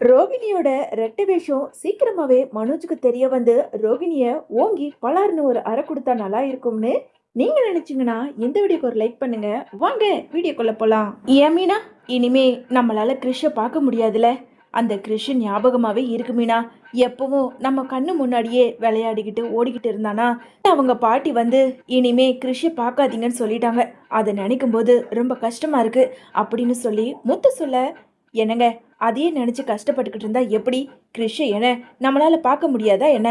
ரோகிணியோட ரெட்டை வேஷம் சீக்கிரமாவே மனோஜுக்கு தெரிய வந்து ரோகிணிய ஓங்கி பலார்னு ஒரு அறை கொடுத்தா நல்லா இருக்கும்னு நீங்க நினைச்சீங்கன்னா இந்த வீடியோக்கு ஒரு லைக் பண்ணுங்க. வாங்க வீடியோக்குள்ள போலாம். ஏன் மீனா? இனிமே நம்மளால கிறிஷ பார்க்க முடியாதுல. அந்த கிறிஷ் ஞாபகமாவே இருக்கு மீனா. எப்பவும் நம்ம கண்ணு முன்னாடியே விளையாடிக்கிட்டு ஓடிக்கிட்டு இருந்தானா? அவங்க பாட்டி வந்து இனிமே கிறிஷ பார்க்காதீங்கன்னு சொல்லிட்டாங்க. அதை நினைக்கும் போது ரொம்ப கஷ்டமா இருக்கு. அப்படின்னு சொல்லி முத்து சொல்ல என்னங்க? அதையே நினச்சி கஷ்டப்பட்டுக்கிட்டு இருந்தா எப்படி? கிறிஷ என்ன? நம்மளால் பார்க்க முடியாதா என்ன?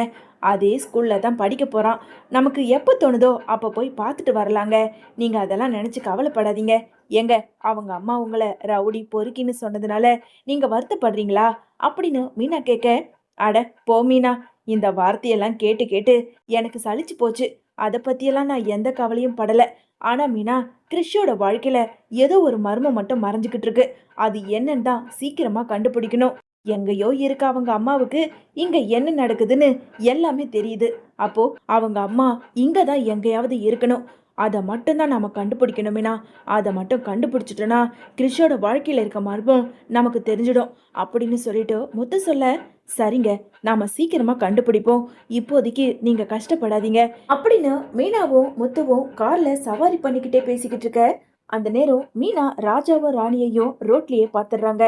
அதே ஸ்கூலில் தான் படிக்க போகிறான் நமக்கு எப்போ தோணுதோ அப்போ போய் பார்த்துட்டு வரலாங்க. நீங்கள் அதெல்லாம் நினச்சி கவலைப்படாதீங்க. ஏங்க அவங்க அம்மா உங்களை ரவுடி பொறுக்கின்னு சொன்னதுனால நீங்கள் வருத்தப்படுறீங்களா? அப்படின்னு மீனா கேட்க அட போ மீனா. இந்த வார்த்தையெல்லாம் கேட்டு கேட்டு எனக்கு சளிச்சு போச்சு. அதை பற்றியெல்லாம் நான் எந்த கவலையும் படலை. ஆனால் மீனா கிறிஷோட வாழ்க்கையில் ஏதோ ஒரு மர்மம் மட்டும் மறைஞ்சிக்கிட்டு இருக்கு. அது என்னன்னு தான் சீக்கிரமாக கண்டுபிடிக்கணும். எங்கேயோ இருக்க அவங்க அம்மாவுக்கு இங்கே என்ன நடக்குதுன்னு எல்லாமே தெரியுது. அப்போது அவங்க அம்மா இங்கே தான் எங்கேயாவது இருக்கணும். அதை மட்டும்தான் நம்ம கண்டுபிடிக்கணுமேனா அதை மட்டும் கண்டுபிடிச்சிட்டோன்னா கிறிஷோட வாழ்க்கையில் இருக்க மர்மம் நமக்கு தெரிஞ்சிடும். அப்படின்னு சொல்லிட்டு முத்து சொல்ல சரிங்க நாம சீக்கிரமா கண்டுபிடிப்போம். இப்போதைக்கு நீங்க கஷ்டப்படாதீங்க. அப்படின்னு மீனாவும் முத்துவும் கார்ல சவாரி பண்ணிக்கிட்டே பேசிக்கிட்டு இருக்க. அந்த நேரம் மீனா ராஜாவும் ராணியையும் ரோட்லயே பாத்துடுறாங்க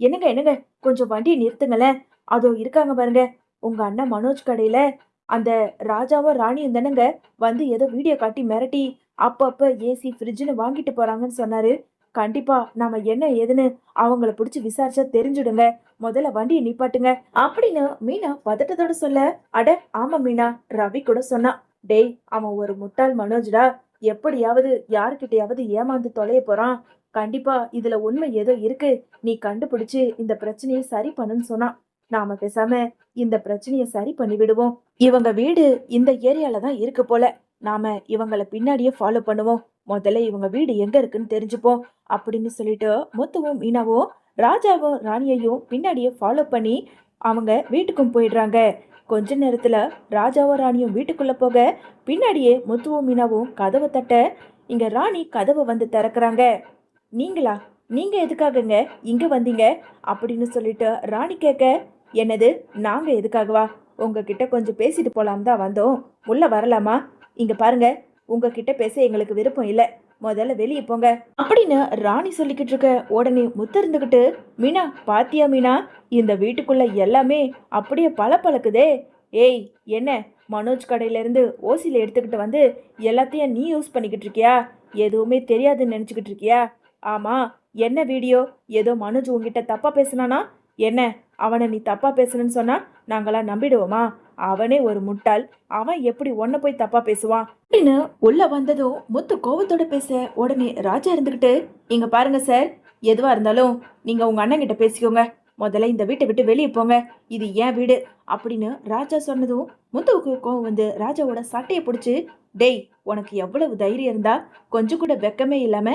என்னங்க என்னங்க? கொஞ்சம் வண்டியை நிறுத்துங்களேன். அதோ இருக்காங்க பாருங்க. உங்க அண்ணன் மனோஜ் கடையில அந்த ராஜாவும் ராணியும் தானேங்க. வந்து ஏதோ வீடியோ காட்டி மிரட்டி அப்பப்போ ஏசி ஃப்ரிட்ஜ்னு வாங்கிட்டு போறாங்கன்னு சொன்னாரு. கண்டிப்பா நாம என்ன ஏதுன்னு அவங்கள பிடிச்சி விசாரிச்சா தெரிஞ்சுடுங்க. முதல்ல வண்டியை நிப்பாட்டுங்க. அப்படின்னு மீனா பதட்டத்தோட சொல்ல அட ஆமா மீனா ரவி கூட சொன்னான் டேய் அவன் ஒரு முட்டாள் மனோஜ்டா. எப்படியாவது யாருக்கிட்டையாவது ஏமாந்து தொலைய போறான். கண்டிப்பா இதுல உண்மை ஏதோ இருக்கு. நீ கண்டுபிடிச்சு இந்த பிரச்சனையை சரி பண்ணுன்னு சொன்னான் நாம பேசாம இந்த பிரச்சனையை சரி பண்ணி விடுவோம். இவங்க வீடு இந்த ஏரியால தான் இருக்கு போல. நாம இவங்களை பின்னாடியே ஃபாலோ பண்ணுவோம். முதல்ல இவங்க வீடு எங்க இருக்குன்னு தெரிஞ்சுப்போம் அப்படின்னு சொல்லிட்டு முத்துவும் மீனாவும் ராஜாவும் ராணியையும் பின்னாடியே ஃபாலோ பண்ணி அவங்க வீட்டுக்கும் போயிடுறாங்க. கொஞ்ச நேரத்துல ராஜாவும் ராணியும் வீட்டுக்குள்ள போக பின்னாடியே முத்துவும் மீனாவும் கதவை தட்ட இங்க ராணி கதவை வந்து திறக்கிறாங்க. நீங்களா? நீங்க எதுக்காகங்க இங்க வந்தீங்க? அப்படின்னு சொல்லிட்டு ராணி கேட்க என்னது? நாங்க எதுக்காகவா? உங்ககிட்ட கொஞ்சம் பேசிட்டு போலாம் தான் வந்தோம். உள்ள வரலாமா? இங்க பாருங்க. உங்ககிட்ட பேச எங்களுக்கு விருப்பம் இல்லை. முதல்ல வெளியே போங்க. அப்படின்னு ராணி சொல்லிக்கிட்டு இருக்க உடனே முத்து இருந்துக்கிட்டு மீனா பாத்தியா மீனா? இந்த வீட்டுக்குள்ள எல்லாமே அப்படியே பல பழக்குதே ஏய் என்ன? மனோஜ் கடையிலேருந்து ஓசியில் எடுத்துக்கிட்டு வந்து எல்லாத்தையும் நீ யூஸ் பண்ணிக்கிட்டு இருக்கியா? எதுவுமே தெரியாதுன்னு நினச்சிக்கிட்டு இருக்கியா? ஆமாம் என்ன வீடியோ? ஏதோ மனோஜ் உங்ககிட்ட தப்பாக பேசுனானா? என்ன? அவனை நீ தப்பாக பேசுறேன்னு சொன்னால் நாங்களாம் நம்பிடுவோமா? அவனே ஒரு முட்டாள். அவன் எப்படி உன்னை போய் தப்பா பேசுவான்? அப்படின்னு உள்ள வந்ததும் முத்து கோவத்தோட பேச உடனே ராஜா இருந்துகிட்டு இங்க பாருங்க சார் எதுவா இருந்தாலும் நீங்க உங்க அண்ணன் கிட்ட பேசிக்கோங்க. முதல்ல இந்த வீட்டை விட்டு வெளியே போங்க. இது ஏன் வீடு. அப்படின்னு ராஜா சொன்னதும் முத்துவுக்கு கோவம் வந்து ராஜாவோட சட்டையை பிடிச்சி டேய் உனக்கு எவ்வளவு தைரியம் இருந்தா கொஞ்சம் கூட வெக்கமே இல்லாம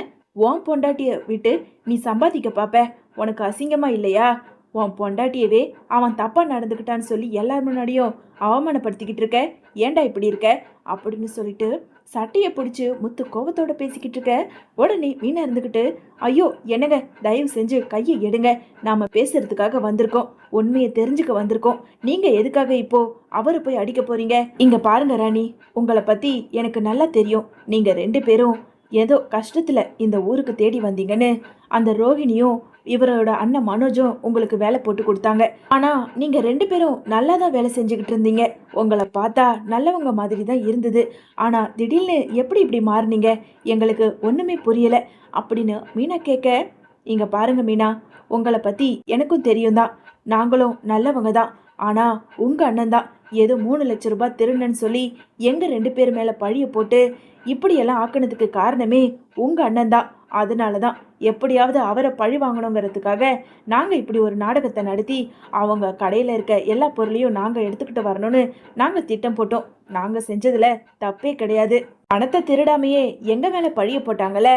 ஓம் பொண்டாட்டிய விட்டு நீ சம்பாதிக்க பாப்ப. உனக்கு அசிங்கமா இல்லையா? உன் பொண்டாட்டியவே அவன் தப்பா நடந்துக்கிட்டான்னு சொல்லி எல்லார் முன்னாடியும் அவமானப்படுத்திக்கிட்டு இருக்க? ஏன்டா இப்படி இருக்க? அப்படின்னு சொல்லிட்டு சட்டையை பிடிச்சி முத்து கோபத்தோட பேசிக்கிட்டு இருக்க. உடனே மீனா இருந்துக்கிட்டு ஐயோ என்னங்க? தயவு செஞ்சு கையை எடுங்க. நாம பேசுறதுக்காக வந்திருக்கோம். உண்மையை தெரிஞ்சுக்க வந்திருக்கோம். நீங்க எதுக்காக இப்போ அவரை போய் அடிக்க போறீங்க? இங்க பாருங்க ராணி. உங்களை பத்தி எனக்கு நல்லா தெரியும். நீங்க ரெண்டு பேரும் ஏதோ கஷ்டத்துல இந்த ஊருக்கு தேடி வந்தீங்கன்னு. அந்த ரோஹிணியும் இவரோட அண்ணன் மனோஜும் உங்களுக்கு வேலை போட்டு கொடுத்தாங்க. ஆனா நீங்க ரெண்டு பேரும் நல்லா தான் வேலை செஞ்சுக்கிட்டு இருந்தீங்க. உங்களை பார்த்தா நல்லவங்க மாதிரி தான் இருந்தது. ஆனா திடீர்னு எப்படி இப்படி மாறுனீங்க? எங்களுக்கு ஒண்ணுமே புரியல. அப்படின்னு மீனா கேட்க இங்க பாருங்க மீனா உங்களை பத்தி எனக்கும் தெரியும் தான் நாங்களும் நல்லவங்க தான். ஆனா உங்க அண்ணன் தான். ஏதோ மூணு லட்ச ரூபாய் திருடன்னு சொல்லி எங்க ரெண்டு பேர் மேல பழிய போட்டு இப்படியெல்லாம் ஆக்கினதுக்கு காரணமே உங்க அண்ணன் தான். அதனால தான் எப்படியாவது அவரை பழி வாங்கணுங்கிறதுக்காக நாங்கள் இப்படி ஒரு நாடகத்தை நடத்தி அவங்க கடையில் இருக்க எல்லா பொருளையும் நாங்கள் எடுத்துக்கிட்டு வரணும்னு நாங்கள் திட்டம் போட்டோம். நாங்கள் செஞ்சதில் தப்பே கிடையாது. பணத்தை திருடாமையே எங்கள் மேலே பழிய போட்டாங்கல்ல?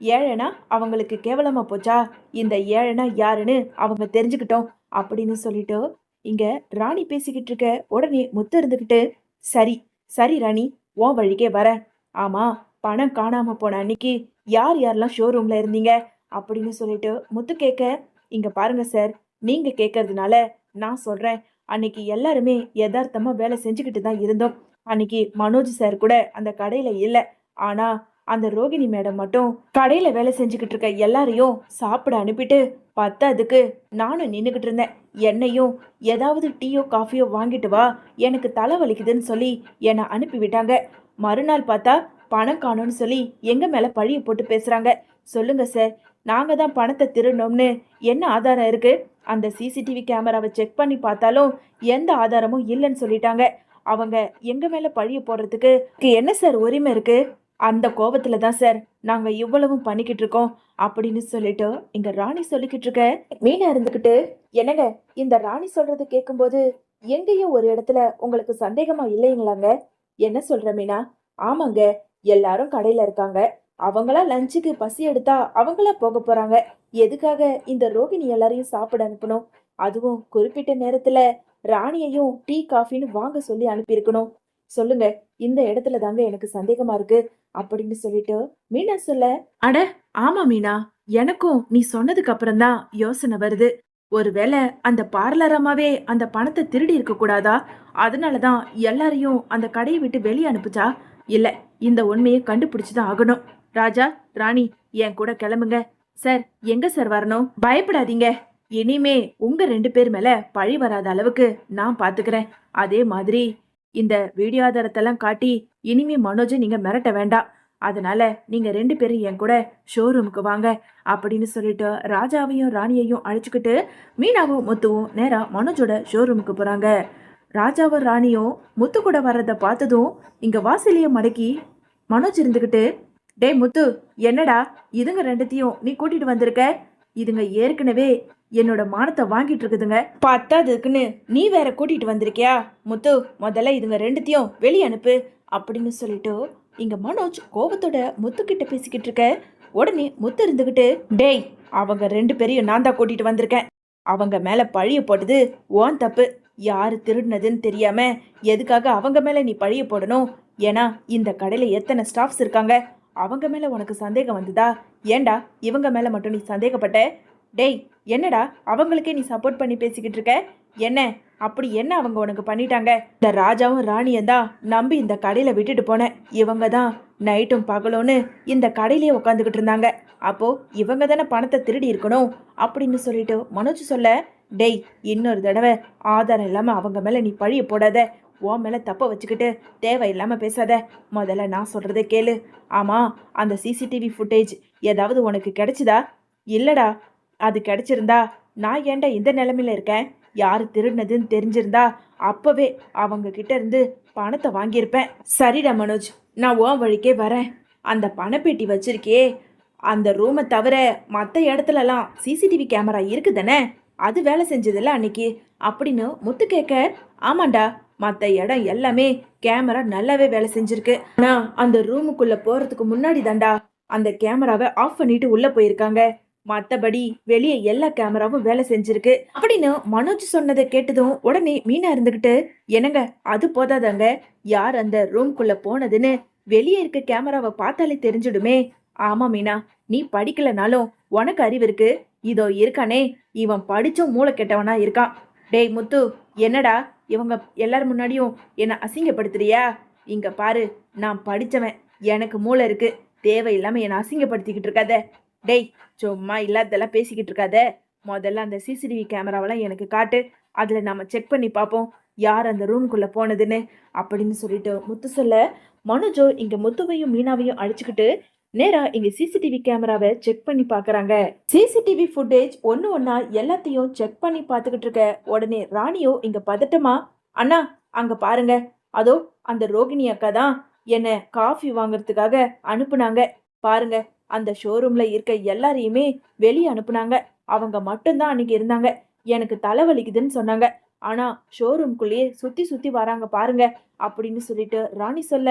ஏழைனா அவங்களுக்கு கேவலமாக போச்சா? இந்த ஏழைனா யாருன்னு அவங்க தெரிஞ்சுக்கிட்டோம் அப்படின்னு சொல்லிட்டு இங்கே ராணி பேசிக்கிட்டு இருக்க உடனே முத்து இருந்துக்கிட்டு சரி சரி ராணி ஓ வழிக்கே வரேன். ஆமாம் பணம் காணாமல் போன அன்னைக்கு யார் யாரெல்லாம் ஷோரூமில் இருந்தீங்க? அப்படின்னு சொல்லிட்டு முத்து கேட்க இங்கே பாருங்கள் சார் நீங்கள் கேட்கறதுனால நான் சொல்கிறேன் அன்னைக்கு எல்லாருமே யதார்த்தமாக வேலை செஞ்சுக்கிட்டு தான் இருந்தோம். அன்னைக்கு மனோஜ் சார் கூட அந்த கடையில் இல்லை. ஆனால் அந்த ரோகிணி மேடம் மட்டும் கடையில் வேலை செஞ்சுக்கிட்டு இருக்க எல்லாரையும் சாப்பிட அனுப்பிட்டு பத்தாதுக்கு நானும் நின்றுக்கிட்டு இருந்தேன். என்னையும் ஏதாவது டீயோ காஃபியோ வாங்கிட்டு வா எனக்கு தலை வலிக்குதுன்னு சொல்லி என்னை அனுப்பி விட்டாங்க. மறுநாள் பார்த்தா பணம் காணோன்னு சொல்லி எங்கள் மேலே பழிய போட்டு பேசுகிறாங்க சொல்லுங்க சார் நாங்கள் தான் பணத்தை திருடணும்னு என்ன ஆதாரம் இருக்குது அந்த சிசிடிவி கேமராவை செக் பண்ணி பார்த்தாலும் எந்த ஆதாரமும் இல்லைன்னு சொல்லிட்டாங்க. அவங்க எங்கள் மேலே பழிய போடுறதுக்கு என்ன சார் உரிமை இருக்குது அந்த கோபத்தில் தான் சார் நாங்கள் இவ்வளவும் பண்ணிக்கிட்டு இருக்கோம் அப்படின்னு சொல்லிட்டு இங்கே ராணி சொல்லிக்கிட்டு இருக்க. மீனா இருந்துக்கிட்டு என்னங்க இந்த ராணி சொல்கிறது கேட்கும்போது எங்கேயோ ஒரு இடத்துல உங்களுக்கு சந்தேகமாக இல்லைங்களாங்க? என்ன சொல்கிற மீனா? ஆமாங்க எல்லாரும் கடையில இருக்காங்க. அவங்களா லஞ்சுக்கு பசி எடுத்தா அவங்களா போக போறாங்க. எதுக்காக இந்த ரோகிணி எல்லாரையும் சாப்பிட அனுப்பணும்? அதுவும் குறிப்பிட்ட நேரத்துல ராணியையும் டீ காஃபின்னு வாங்க சொல்லி அனுப்பியிருக்கணும். சொல்லுங்க இந்த இடத்துல தாங்க எனக்கு சந்தேகமா இருக்கு. அப்படின்னு சொல்லிட்டு மீனா சொல்ல அட ஆமா மீனா. எனக்கும் நீ சொன்னதுக்கு அப்புறம் தான் யோசனை வருது. ஒருவேளை அந்த பார்லர் அம்மாவே அந்த பணத்தை திருடி இருக்க கூடாதா? அதனாலதான் எல்லாரையும் அந்த கடையை விட்டு வெளியே அனுப்புச்சா? இல்ல இந்த உண்மையை கண்டுபிடிச்சுதான் ஆகணும். ராஜா ராணி என் கூட கிளம்புங்க. சார் எங்க சார் வரணும்? பயப்படாதீங்க. இனிமே உங்க ரெண்டு பேர் மேல பழி வராத அளவுக்கு நான் பாத்துக்கிறேன். அதே மாதிரி இந்த வீடியோ ஆதாரத்தெல்லாம் காட்டி இனிமே மனோஜை நீங்க மிரட்ட வேண்டாம். அதனால நீங்க ரெண்டு பேரும் என் கூட ஷோரூமுக்கு வாங்க அப்படின்னு சொல்லிட்டு ராஜாவையும் ராணியையும் அழைச்சிக்கிட்டு மீனாவும் முத்துவும் நேரா மனோஜோட ஷோரூமுக்கு போறாங்க. ராஜாவும் ராணியும் முத்து கூட வர்றதை பார்த்ததும் இங்கே வாசலியை மடக்கி மனோஜ் இருந்துக்கிட்டு டேய் முத்து என்னடா? இதுங்க ரெண்டுத்தையும் நீ கூட்டிட்டு வந்திருக்க? இதுங்க ஏற்கனவே என்னோட மானத்தை வாங்கிட்டு இருக்குதுங்க. பத்தாதுக்குன்னு நீ வேற கூட்டிட்டு வந்திருக்கியா? முத்து முதல்ல இதுங்க ரெண்டுத்தையும் வெளியே அனுப்பு அப்படின்னு சொல்லிட்டு இங்க மனோஜ் கோபத்தோட முத்து கிட்ட பேசிக்கிட்டு இருக்க. உடனே முத்து இருந்துகிட்டு டேய் அவங்க ரெண்டு பேரையும் நான் தான் கூட்டிட்டு வந்திருக்கேன். அவங்க மேல பழிய போட்டது ஓன் தப்பு. யார் திருடினதுன்னு தெரியாம எதுக்காக அவங்க மேல நீ பழிய போடணும்? ஏன்னா இந்த கடையில எத்தனை ஸ்டாஃப்ஸ் இருக்காங்க? அவங்க மேல உனக்கு சந்தேகம் வந்ததா? ஏண்டா இவங்க மேல மட்டும் நீ சந்தேகப்பட்ட? டேய் என்னடா அவங்களுக்கே நீ சப்போர்ட் பண்ணி பேசிக்கிட்டு இருக்க? என்ன? அப்படி என்ன அவங்க உனக்கு பண்ணிட்டாங்க? இந்த ராஜாவும் ராணியும் தான் நம்பி இந்த கடையில விட்டுட்டு போனேன் இவங்க தான் நைட்டும் பகலும்னு இந்த கடையிலேயே உட்காந்துக்கிட்டு இருந்தாங்க. அப்போ இவங்க தானே பணத்தை திருடி இருக்கணும் அப்படின்னு சொல்லிட்டு மனோஜ் சொல்ல டேய் இன்னொரு தடவை ஆதாரம் இல்லாமல் அவங்க மேலே நீ பழிய போடாத. உன் மேலே தப்பை வச்சுக்கிட்டு தேவையில்லாமல் பேசாத. முதல்ல நான் சொல்கிறத கேளு. ஆமாம் அந்த சிசிடிவி ஃபுட்டேஜ் ஏதாவது உனக்கு கிடைச்சிதா? இல்லைடா அது கிடைச்சிருந்தா நான் ஏன்டா இந்த நிலமையில இருக்கேன்? யார் திருடினதுன்னு தெரிஞ்சிருந்தா அப்போவே அவங்க கிட்ட இருந்து பணத்தை வாங்கியிருப்பேன். சரிடா மனோஜ் நான் ஓன் வழிக்கே வரேன். அந்த பணப்பெட்டி வச்சிருக்கே அந்த ரூமை தவிர மற்ற இடத்துலலாம் சிசிடிவி கேமரா இருக்குதானே? அது வேலை செஞ்சதில்ல அன்னைக்கு. அப்படின்னு முத்து கேட்க ஆமாண்டா மற்ற இடம் எல்லாமே கேமரா நல்லாவே வேலை செஞ்சிருக்கு. ஆனால் அந்த ரூமுக்குள்ள போறதுக்கு முன்னாடி தாண்டா அந்த கேமராவை ஆஃப் பண்ணிட்டு உள்ள போயிருக்காங்க. மற்றபடி வெளியே எல்லா கேமராவும் வேலை செஞ்சிருக்கு. அப்படின்னு மனோஜ் சொன்னதை கேட்டதும் உடனே மீனா இருந்துகிட்டு என்னங்க அது போதாதாங்க? யார் அந்த ரூம்குள்ள போனதுன்னு? வெளியே இருக்க கேமராவை பார்த்தாலே தெரிஞ்சிடுமே. ஆமா மீனா. நீ படிக்கலனாலும் உனக்கு அறிவு இருக்கு. இதோ இருக்கானே இவன் படிச்சும் மூளை கெட்டவனா இருக்கான் டேய் முத்து என்னடா இவங்க எல்லார் முன்னாடியும் என்னை அசிங்கப்படுத்துறியா? இங்க பாரு நான் படித்தவன் எனக்கு மூளை இருக்கு. தேவையில்லாம என்னை அசிங்கப்படுத்திக்கிட்டு இருக்காத. டேய் சும்மா இல்லாததெல்லாம் பேசிக்கிட்டு இருக்காத. முதல்ல அந்த சிசிடிவி கேமராவெல்லாம் எனக்கு காட்டு. அதில் நம்ம செக் பண்ணி பார்ப்போம். யார் அந்த ரூம்குள்ளே போனதுன்னு அப்படின்னு சொல்லிட்டு முத்து சொல்ல மனோஜோ இங்கே முத்துவையும் மீனாவையும் அழிச்சுக்கிட்டு நேரா இங்க சிசிடிவி கேமராவை செக் பண்ணி பார்க்குறாங்க சிசிடிவி ஃபுட்டேஜ் ஒன்று ஒன்றா எல்லாத்தையும் செக் பண்ணி பார்த்துக்கிட்டு இருக்க. உடனே ராணியோ இங்க பதட்டமா அண்ணா அங்க பாருங்க. அதோ அந்த ரோகிணி அக்கா தான் என்ன காஃபி வாங்குறதுக்காக அனுப்புனாங்க. பாருங்க அந்த ஷோரூம்ல இருக்க எல்லாரையுமே வெளியே அனுப்புனாங்க. அவங்க மட்டும்தான் அன்னைக்கு இருந்தாங்க. எனக்கு தலைவலிக்குதுன்னு சொன்னாங்க. ஆனா ஷோரூம்குள்ளேயே சுத்தி சுத்தி வராங்க பாருங்க அப்படின்னு சொல்லிட்டு ராணி சொல்ல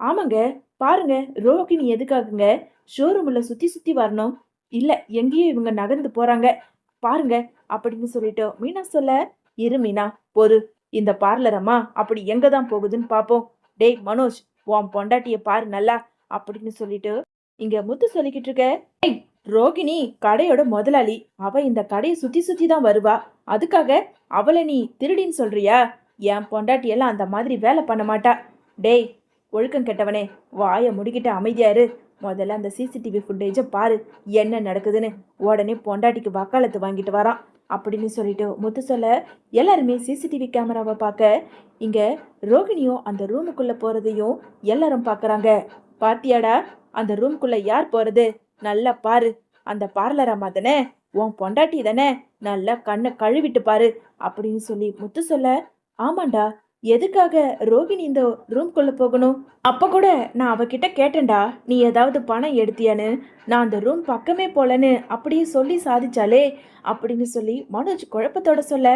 ஆமாங்க பாருங்க ரோகிணி எதுக்காகுங்க? ஷோரூம்ல சுத்தி சுத்தி வரணும். இல்ல எங்கேயோ இவங்க நகர்ந்து போறாங்க. பாருங்க அப்படின்னு சொல்லிட்டு மீனா சொல்ல இரு மீனா பொறு. இந்த பார்லர் அம்மா அப்படி எங்க தான் போகுதுன்னு பாப்போம். டேய் மனோஜ் உன் பொண்டாட்டிய பாரு நல்லா அப்படின்னு சொல்லிட்டு இங்க முத்து சொல்லிக்கிட்டு இருக்க. "ஏய், ரோகிணி கடையோட முதலாளி. அவ இந்த கடையை சுத்தி சுத்தி தான் வருவா. அதுக்காக அவளை நீ திருடின்னு சொல்றியா? என் பொண்டாட்டி எல்லாம் அந்த மாதிரி வேலை பண்ண மாட்டா. டேய் ஒழுக்கம் கெட்டவனே வாயை முடிக்கிட்டு அமைதியாரு முதல்ல அந்த சிசிடிவி ஃபுட்டேஜை பாரு என்ன நடக்குதுன்னு. உடனே பொண்டாட்டிக்கு வக்காலத்து வாங்கிட்டு வரான். அப்படின்னு சொல்லிட்டு முத்து சொல்ல எல்லாருமே சிசிடிவி கேமராவை பார்க்க இங்கே ரோகிணியும் அந்த ரூமுக்குள்ளே போகிறதையும் எல்லாரும் பார்க்குறாங்க பாத்தியாடா அந்த ரூம்குள்ளே யார் போகிறது நல்லா பாரு. அந்த பார்லர் அம்மா தானே உன் பொண்டாட்டி தானே? நல்லா கண்ணை கழுவிட்டு பாரு. அப்படின்னு சொல்லி முத்து சொல்ல ஆமாண்டா எதுக்காக ரோகிணி இந்த ரூம்குள்ளே போகணும்? அப்போ கூட நான் அவகிட்ட கேட்டேன்டா நீ ஏதாவது பணம் எடுத்தியான்னு. நான் அந்த ரூம் பக்கமே போலன்னு அப்படியே சொல்லி சாதிச்சாலே அப்படின்னு சொல்லி மனோஜ் குழப்பத்தோட சொல்ல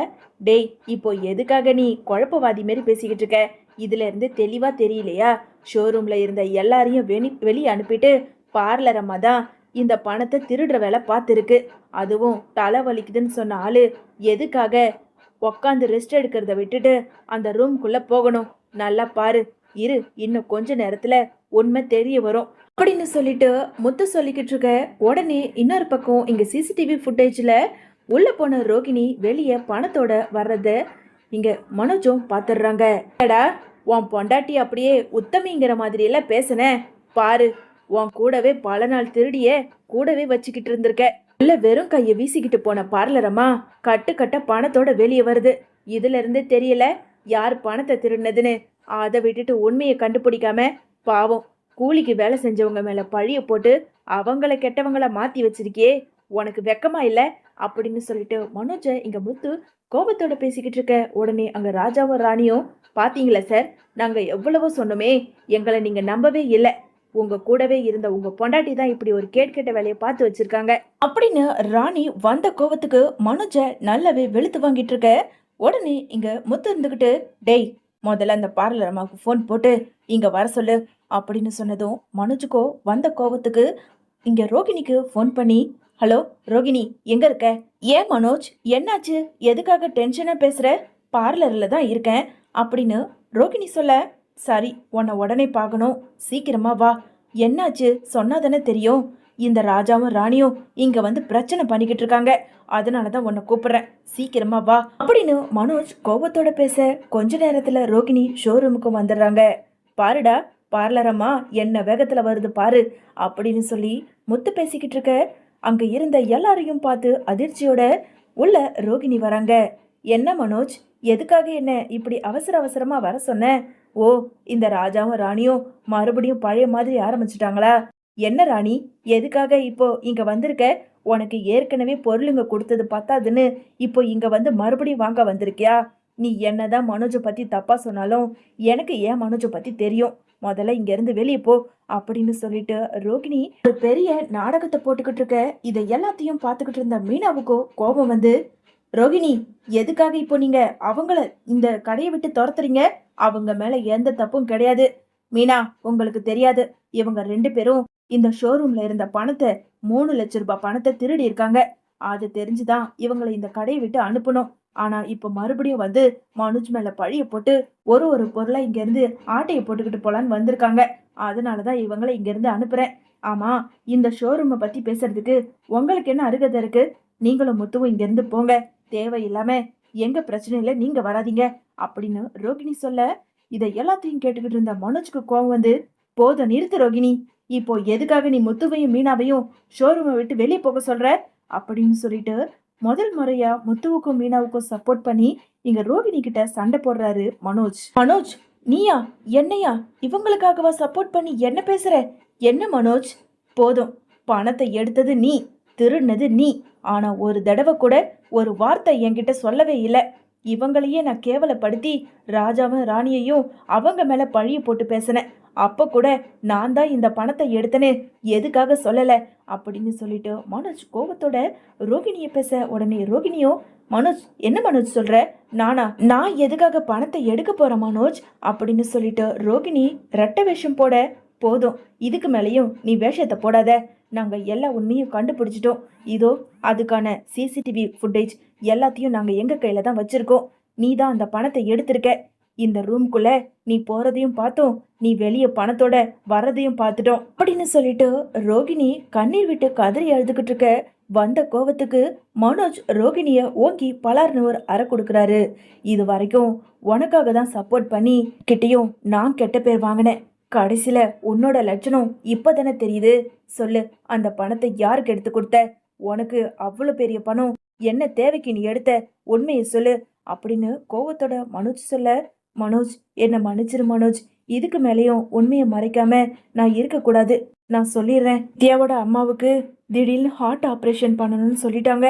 டேய் இப்போ எதுக்காக நீ குழப்பவாதி மாரி பேசிக்கிட்டு இருக்க? இதுல இருந்து தெளிவா தெரியலையா? ஷோரூம்ல இருந்த எல்லாரையும் வெளி வெளியே அனுப்பிட்டு பார்லர் அம்மா தான் இந்த பணத்தை திருடுற வேலை பார்த்துருக்கு. அதுவும் தலை வலிக்குதுன்னு சொன்ன ஆளு எதுக்காக உக்காந்து ரெஸ்ட் எடுக்கிறத விட்டுட்டு அந்த ரூம்குள்ளே போகணும். நல்லா பாரு. இரு இன்னும் கொஞ்ச நேரத்தில் உண்மை தெரிய வரும். அப்படின்னு சொல்லிட்டு முத்து சொல்லிக்கிட்டு இருக்க. உடனே இன்னொரு பக்கம் இங்கே சிசிடிவி ஃபுட்டேஜில் உள்ளே போன ரோகிணி வெளியே பணத்தோட வர்றத இங்கே மனோஜும் பார்த்துடுறாங்க ஏடா உன் பொண்டாட்டி அப்படியே உத்தமிங்கிற மாதிரி எல்லாம் பேசுன? பாரு உன் கூடவே பல நாள் திருடியே கூடவே வச்சுக்கிட்டு இருந்திருக்க. நல்ல வெறும் கையை வீசிக்கிட்டு போன பார்லரம்மா கட்டு கட்ட பணத்தோட வெளியே வருது. இதுல இருந்து தெரியல யார் பணத்தை திருடினதுன்னு. அதை விட்டுட்டு உண்மையை கண்டுபிடிக்காம பாவம் கூலிக்கு வேலை செஞ்சவங்க மேல பழிய போட்டு அவங்கள கெட்டவங்கள மாத்தி வச்சிருக்கியே உனக்கு வெக்கமா இல்ல? அப்படின்னு சொல்லிட்டு மனோஜ இங்க முத்து கோபத்தோட பேசிக்கிட்டு இருக்க. உடனே அங்க ராஜாவும் ராணியும் பாத்தீங்களா சார் நாங்க எவ்வளவோ சொன்னோமே எங்களை நீங்க நம்பவே இல்லை. உங்க கூடவே இருந்த உங்க பொண்டாட்டி தான் இப்படி ஒரு கேட்கெட்ட வேலையை பார்த்து வச்சிருக்காங்க. அப்படின்னு ராணி வந்த கோவத்துக்கு மனுஜ நல்லாவே வெளுத்து வாங்கிட்டு இருக்க. உடனே இங்க முத்து இருந்துகிட்டு டேய் முதல்ல அந்த பார்லர் அம்மாவுக்கு ஃபோன் போட்டு இங்க வர சொல்லு அப்படின்னு சொன்னதும் மனுஜுக்கோ வந்த கோவத்துக்கு இங்க ரோகிணிக்கு ஃபோன் பண்ணி ஹலோ ரோகிணி எங்க இருக்க? ஏன் மனோஜ் என்னாச்சு? எதுக்காக டென்ஷனா பேசுற? பார்லர்ல தான் இருக்கேன் அப்படின்னு ரோகிணி சொல்ல சரி உன்னை உடனே பார்க்கணும். சீக்கிரமா வா. என்னாச்சு? சொன்னாதானே தெரியும். இந்த ராஜாவும் ராணியும் இங்க வந்து பிரச்சனை பண்ணிக்கிட்டு இருக்காங்க. அதனால தான் உன்னை கூப்பிடுறேன். சீக்கிரமா வா. அப்படின்னு மனோஜ் கோபத்தோட பேச கொஞ்ச நேரத்துல ரோகிணி ஷோரூமுக்கு வந்துடுறாங்க. பாருடா பார்லரம்மா என்ன வேகத்துல வருது பாரு அப்படின்னு சொல்லி முத்து பேசிக்கிட்டு இருக்க அங்க இருந்த எல்லாரையும் பார்த்து அதிர்ச்சியோட உள்ள ரோகிணி வராங்க. என்ன மனோஜ்? எதுக்காக என்ன இப்படி அவசர அவசரமா வர சொன்ன? ஓ இந்த ராஜாவும் ராணியும் மறுபடியும் பழைய மாதிரி ஆரம்பிச்சிட்டாங்களா? என்ன ராணி எதுக்காக இப்போ இங்க வந்திருக்க? உனக்கு ஏற்கனவே பொருளுங்க கொடுத்தது பத்தாதுன்னு இப்போ இங்க வந்து மறுபடியும் வாங்க வந்திருக்கியா? நீ என்னதான் மனோஜை பத்தி தப்பா சொன்னாலும் எனக்கு ஏன் மனோஜை பத்தி தெரியும்? முதல்ல இங்க இருந்து வெளியே போ அப்படின்னு சொல்லிட்டு ரோகிணி ஒரு பெரிய நாடகத்தை போட்டுக்கிட்டு இருக்க. இதை எல்லாத்தையும் பார்த்துக்கிட்டு இருந்த மீனாவுக்கோ கோபம் வந்து ரோகிணி எதுக்காக இப்போ நீங்க அவங்கள இந்த கடையை விட்டு துரத்துறீங்க? அவங்க மேல எந்த தப்பும் கிடையாது. மீனா உங்களுக்கு தெரியாது. இவங்க ரெண்டு பேரும் இந்த ஷோரூம்ல இருந்த பணத்தை மூணு லட்ச ரூபாய் பணத்தை திருடி இருக்காங்க. அது தெரிஞ்சுதான் இவங்களை இந்த கடையை விட்டு அனுப்பணும். ஆனா இப்ப மறுபடியும் வந்து மனுஜ் மேல பழிய போட்டு ஒரு ஒரு பொருளை இங்க இருந்து ஆட்டையை போட்டுக்கிட்டு போலான்னு வந்திருக்காங்க. அதனாலதான் இவங்களை இங்க இருந்து அனுப்புறேன். ஆமா இந்த ஷோரூமை பத்தி பேசுறதுக்கு உங்களுக்கு என்ன அருகதை இருக்கு? நீங்களும் முத்துவும் இங்க இருந்து போங்க. தேவையில்லாம எங்க பிரச்சனையில நீங்க வராதீங்க அப்படின்னு ரோகிணி சொல்ல இதை எல்லாத்தையும் கேட்டுக்கிட்டு இருந்த மனோஜ்க்கு கோவம் வந்து போதும் நிறுத்து ரோகிணி இப்போ எதுக்காக நீ முத்துவையும் மீனாவையும் ஷோரூமை விட்டு வெளியே போக சொல்ற? அப்படின்னு சொல்லிட்டு முதல் முறையா முத்துவுக்கும் மீனாவுக்கும் சப்போர்ட் பண்ணி இங்க ரோகிணி கிட்ட சண்டை போடுறாரு மனோஜ். மனோஜ் நீயா என்னையா? இவங்களுக்காகவா சப்போர்ட் பண்ணி என்ன பேசுற? என்ன மனோஜ்? போதும் பணத்தை எடுத்தது நீ திருடினது நீ. ஆனா ஒரு தடவை கூட ஒரு வார்த்தை என்கிட்ட சொல்லவே இல்லை. இவங்களையே நான் கேவலப்படுத்தி ராஜாவும் ராணியையும் அவங்க மேலே பழிய போட்டு பேசினேன். அப்போ கூட நான் தான் இந்த பணத்தை எடுத்தேன்னு எதுக்காக சொல்லலை? அப்படின்னு சொல்லிட்டு மனோஜ் கோபத்தோட ரோகிணியை பேச உடனே ரோகிணியும் மனோஜ் என்ன மனோஜ் சொல்கிற நானா? நான் எதுக்காக பணத்தை எடுக்க போகிறேன் மனோஜ்? அப்படின்னு சொல்லிட்டு ரோகிணி ரெட்டை வேஷம் போட போதும் இதுக்கு மேலேயும் நீ வேஷத்தை போடாத. நாங்கள் எல்லா உண்மையும் கண்டுபிடிச்சிட்டோம். இதோ அதுக்கான சிசிடிவி ஃபுட்டேஜ் எல்லாத்தையும் நாங்கள் எங்கள் கையில் தான் வச்சுருக்கோம். நீ தான் அந்த பணத்தை எடுத்திருக்க. இந்த ரூம்குள்ள நீ போறதையும் பார்த்தோம். நீ வெளியே பணத்தோட வர்றதையும் பார்த்துட்டோம். அப்படின்னு சொல்லிட்டு ரோகிணி கண்ணீர் விட்டு கதறி எழுதுகிட்டு இருக்க வந்த கோபத்துக்கு மனோஜ் ரோகிணிய ஓங்கி பலார்னு ஒரு அறை கொடுக்குறாரு. இது வரைக்கும் உனக்காக தான் சப்போர்ட் பண்ணி கிட்டேயும் நான் கெட்ட பேர் வாங்கினேன். கடைசியில் உன்னோட லட்சணம் இப்போ தானே தெரியுது? சொல்லு அந்த பணத்தை யாருக்கு எடுத்து கொடுத்த? உனக்கு அவ்வளோ பெரிய பணம். என்ன தேவைக்கு நீ எடுத்த? உண்மையை சொல்லு. அப்படின்னு கோவத்தோட மனோஜ் சொல்ல மனோஜ் என்னை மன்னிச்சிரு மனோஜ். இதுக்கு மேலேயும் உண்மையை மறைக்காம நான் இருக்கக்கூடாது. நான் சொல்லிடுறேன். தியாவோட அம்மாவுக்கு திடீர்னு ஹார்ட் ஆப்ரேஷன் பண்ணணும்னு சொல்லிட்டாங்க.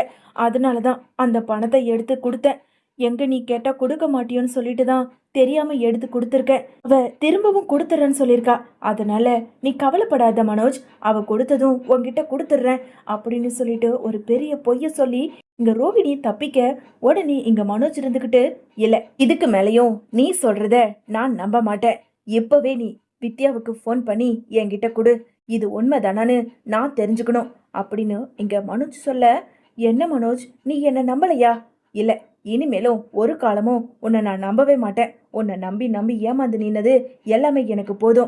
அதனால தான் அந்த பணத்தை எடுத்து கொடுத்தேன். எங்க நீ கேட்டா கொடுக்க மாட்டியோன்னு சொல்லிட்டு தான் தெரியாம எடுத்து கொடுத்துருக்கேன் அவ திரும்பவும் கொடுத்துறேன்னு சொல்லியிருக்கா. அதனால நீ கவலைப்படாத மனோஜ். அவ கொடுத்ததும் உன்கிட்ட கொடுத்துட்றேன் அப்படின்னு சொல்லிட்டு ஒரு பெரிய பொய்ய சொல்லி இங்க ரோகிணி தப்பிக்க உடனே இங்க மனோஜ் இருந்துகிட்டு இல்ல இதுக்கு மேலேயும் நீ சொல்றத நான் நம்ப மாட்டேன். இப்பவே நீ வித்யாவுக்கு ஃபோன் பண்ணி என்கிட்ட கொடு. இது உண்மைதானான்னு நான் தெரிஞ்சுக்கணும். அப்படின்னு இங்க மனோஜ் சொல்ல என்ன மனோஜ்? நீ என்ன நம்பலையா? இல்லை இனிமேலும் ஒரு காலமும் உன்னை நான் நம்பவே மாட்டேன். உன்னை நம்பி நம்பி ஏமாந்து நின்னது எல்லாமே எனக்கு போதும்.